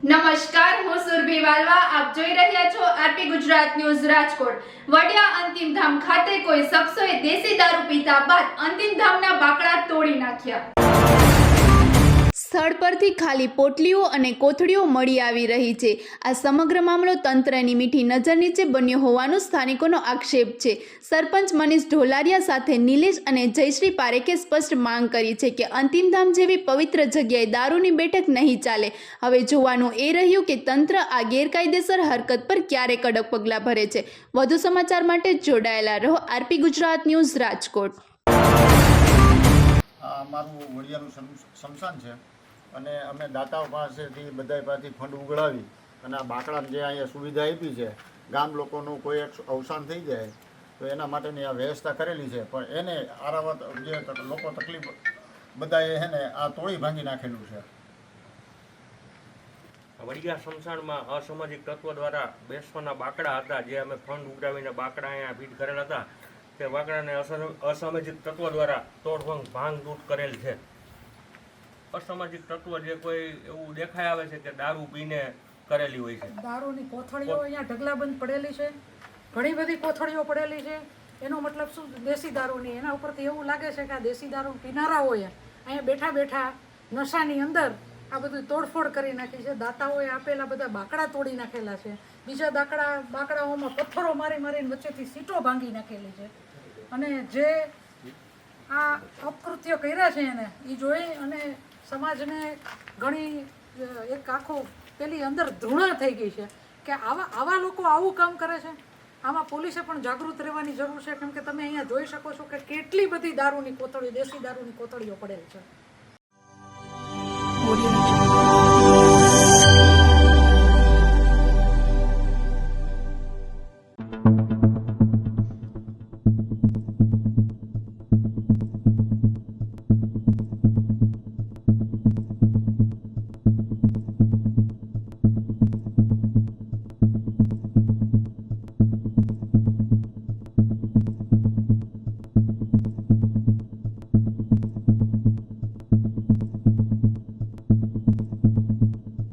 નમસ્કાર, હું સુરભી વાલવા. આપ જોઈ રહ્યા છો આરપી ગુજરાત ન્યૂઝ રાજકોટ. વડિયા અંતિમ ધામ ખાતે કોઈ શખ્સોએ દેશી દારૂ પીતા બાદ અંતિમ ધામના બાકડા તોડી નાખ્યા. સ્થળ પરથી ખાલી પોટલીઓ અને કોથળીઓ મળી આવી રહી છે. આ સમગ્ર મામલો તંત્રની મીઠી નજર નીચે બન્યો હોવાનો સ્થાનિકોનો આક્ષેપ છે. સરપંચ મનીષ ઢોલારિયા સાથે નિલેશ અને જયશ્રી પારેખે સ્પષ્ટ માંગ કરી છે કે અંતિમધામ જેવી પવિત્ર જગ્યાએ દારૂની બેઠક નહીં ચાલે. હવે જોવાનું એ રહ્યું કે તંત્ર આ ગેરકાયદેસર હરકત પર ક્યારે કડક પગલાં ભરે છે. વધુ સમાચાર માટે જોડાયેલા રહો આરપી ગુજરાત ન્યૂઝ રાજકોટ. મારું વડિયાનું શમશાન છે. અને અમે દાતાઓ પાસેથી બધા પાસેથી ફંડ ઉગડાવી અને આ બાકડાને જે અહીંયા સુવિધા આપી છે, ગામ લોકોનું કોઈ એક અવસાન થઈ જાય, તો એના માટેની આ વ્યવસ્થા કરેલી છે. પણ એને આરાવત જે લોકો તકલીફ બધાએ હે ને આ તોડી ભાંગી નાખેલું છે. વડિયા સ્મશાનમાં અસામાજિક તત્વો દ્વારા બેસવાના બાકડા હતા, જે અમે ફંડ ઉઘરાવીને બાકડા અહીંયા ભીટ કરેલા હતા, તે બાકડાને અસા- અસામાજિક તત્વો દ્વારા તોડભંગ ભાંગ તૂટ કરેલ છે. અસામાજિક તત્વો જે કોઈ એવું દેખાય આવે છે કે દારૂ પીને કરેલી હોય છે. દારૂની કોથળીઓ અહીંયા ઢગલાબંધ પડેલી છે. ઘણી બધી કોથળીઓ પડેલી છે. એનો મતલબ શું? દેશી દારૂની. એના ઉપરથી એવું લાગે છે કે આ દેશી દારૂ પીનારાઓએ અહીંયા બેઠા બેઠા નશાની અંદર આ બધું તોડફોડ કરી નાખી છે. દાતાઓએ આપેલા બધા બાકડા તોડી નાખેલા છે. બીજા દાકડા બાકડાઓમાં પથ્થરો મારી મારીને વચ્ચેથી સીટો ભાંગી નાખેલી છે. અને જે આ અપકૃત્ય કર્યા છે એને એ જોઈ અને સમાજને ઘણી એક આખો પેલી અંદર ધૃણા થઈ ગઈ છે કે આવા આવા લોકો આવું કામ કરે છે? આમાં પોલીસે પણ જાગૃત રહેવાની જરૂર છે? કેમ કે તમે અહીંયા જોઈ શકો છો કે કેટલી બધી દારૂની કોથળી, દેશી દારૂની કોથળીઓ પડેલ છે.